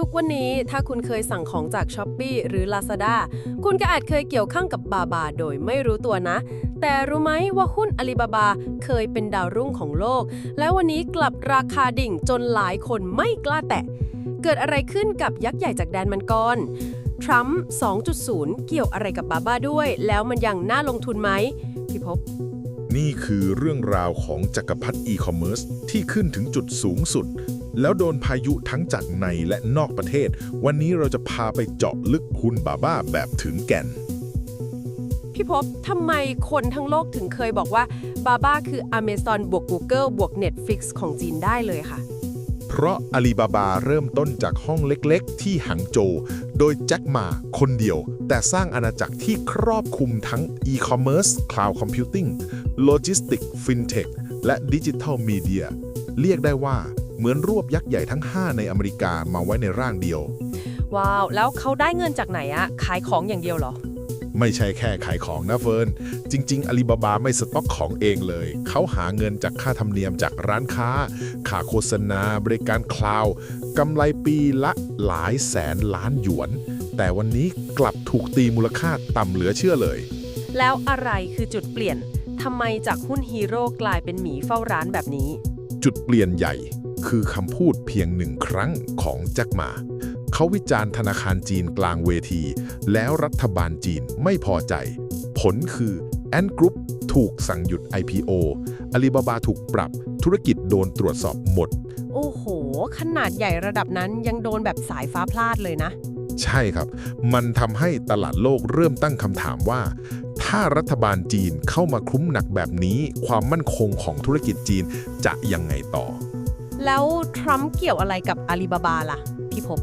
ทุกวันนี้ถ้าคุณเคยสั่งของจาก s h อ p e e หรือ Lazada คุณก็อาจเคยเกี่ยวข้องกับบาบาโดยไม่รู้ตัวนะ แต่รู้ไหมว่าหุ้นอาลีบาบาเคยเป็นดาวรุ่งของโลก แล้ววันนี้กลับราคาดิ่งจนหลายคนไม่กล้าแตะ เกิดอะไรขึ้นกับยักษ์ใหญ่จากแดนมังกรทรัมป์ 2.0 เกี่ยวอะไรกับบาบาด้วย แล้วมันยังน่าลงทุนไหมพี่พบนี่คือเรื่องราวของจักรพรรดิอีคอมเมิร์ซที่ขึ้นถึงจุดสูงสุด แล้วโดนพายุทั้งจากในและนอกประเทศ วันนี้เราจะพาไปเจาะลึกหุ้นบาบ้าแบบถึงแก่น พี่พบทำไมคนทั้งโลกถึงเคยบอกว่าบาบาคือ Amazon บวก Google บวก Netflix ของจีนได้เลยค่ะ เพราะอาลีบาบาเริ่มต้นจากห้องเล็กๆ ที่หังโจวโดยแจ็คหมาคนเดียว แต่สร้างอาณาจักรที่ครอบคลุมทั้ง e-commerce cloud computing logistics fintech และ digital media เรียกได้ว่า เหมือนรวบยักษ์ใหญ่ทั้ง 5 ในอเมริกามาไว้ในร่างเดียว ว้าว แล้วเขาได้เงินจากไหนอะขายของอย่างเดียวเหรอ ไม่ใช่แค่ขายของนะเฟิร์น จริงๆอาลีบาบาไม่สต็อกของเองเลย เขาหาเงินจากค่าธรรมเนียมจากร้านค้า ค่าโฆษณา บริการคลาวด์กำไรปีละหลายแสนล้านหยวน แต่วันนี้กลับถูกตีมูลค่าต่ำเหลือเชื่อเลย แล้วอะไรคือจุดเปลี่ยนทำไมจากหุ้นฮีโร่กลายเป็นหมีเฝ้าร้านแบบนี้ จุดเปลี่ยนใหญ่ คือคำพูดเพียงหนึ่งครั้งของแจ็คหมา เขาวิจารณ์ธนาคารจีนกลางเวที แล้วรัฐบาลจีนไม่พอใจ ผลคือแอนกรุ๊ปถูกสั่งหยุด IPO อาลีบาบาถูกปรับ ธุรกิจโดนตรวจสอบหมด โอ้โห ขนาดใหญ่ระดับนั้นยังโดนแบบสายฟ้าพลาดเลยนะ ใช่ครับ มันทำให้ตลาดโลกเริ่มตั้งคำถามว่า ถ้ารัฐบาลจีนเข้ามาคลุ้มหนักแบบนี้ ความมั่นคงของธุรกิจจีนจะยังไงต่อ แล้วทรัมป์เกี่ยวอะไรกับอาลีบาบาล่ะ พี่พบ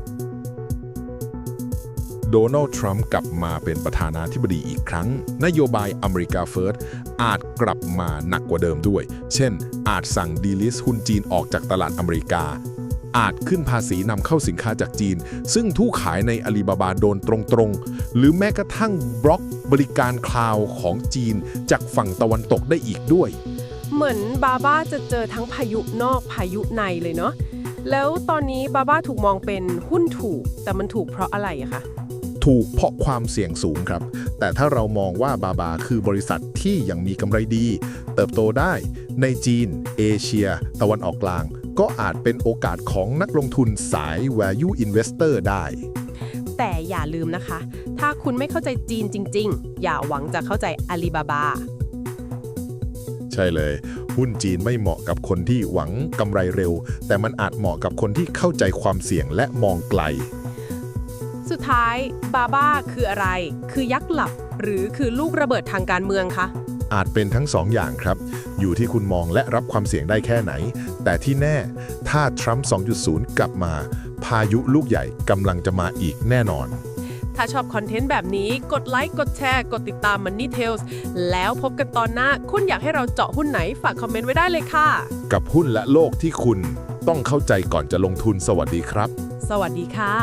โดนัลด์ทรัมป์กลับมาเป็นประธานาธิบดีอีกครั้ง นโยบายอเมริกาเฟิร์สอาจกลับมาหนักกว่าเดิมด้วย เช่น อาจสั่งดีลิสหุ้นจีนออกจากตลาดอเมริกา อาจขึ้นภาษีนำเข้าสินค้าจากจีน ซึ่งผู้ขายในอาลีบาบาโดนตรงๆ หรือแม้กระทั่งบล็อกบริการคลาวด์ของจีนจากฝั่งตะวันตกได้อีกด้วย เหมือนบาบาจะเจอทั้งพายุนอกพายุในเลยเนาะแล้วตอนนี้บาบาถูกมองเป็นหุ้นถูก แต่มันถูกเพราะอะไรอะคะถูกเพราะความเสี่ยงสูงครับ แต่ถ้าเรามองว่าบาบาคือบริษัทที่ยังมีกำไรดี เติบโตได้ในจีน เอเชีย ตะวันออกกลาง ก็อาจเป็นโอกาสของนักลงทุนสาย value investor ได้ แต่อย่าลืมนะคะ ถ้าคุณไม่เข้าใจจีนจริง ๆ อย่าหวังจะเข้าใจอาลีบาบา ใช่เลย หุ้นจีนไม่เหมาะกับคนที่หวังกำไรเร็ว แต่มันอาจเหมาะกับคนที่เข้าใจความเสี่ยงและมองไกล สุดท้ายบาบาคืออะไร คือยักษ์หลับ หรือคือลูกระเบิดทางการเมืองคะอาจเป็นทั้งสองอย่างครับ อยู่ที่คุณมองและรับความเสี่ยงได้แค่ไหน แต่ที่แน่ ถ้าทรัมป์ 2.0 กลับมา พายุลูกใหญ่กำลังจะมาอีกแน่นอน ถ้าชอบคอนเทนต์แบบนี้กดไลค์กดแชร์ กดติดตาม Money Tales แล้วพบกันตอนหน้า คุณอยากให้เราเจาะหุ้นไหนฝากคอมเมนต์ไว้ได้เลยค่ะ กับหุ้นและโลกที่คุณต้องเข้าใจก่อนจะลงทุนสวัสดีครับ สวัสดีค่ะ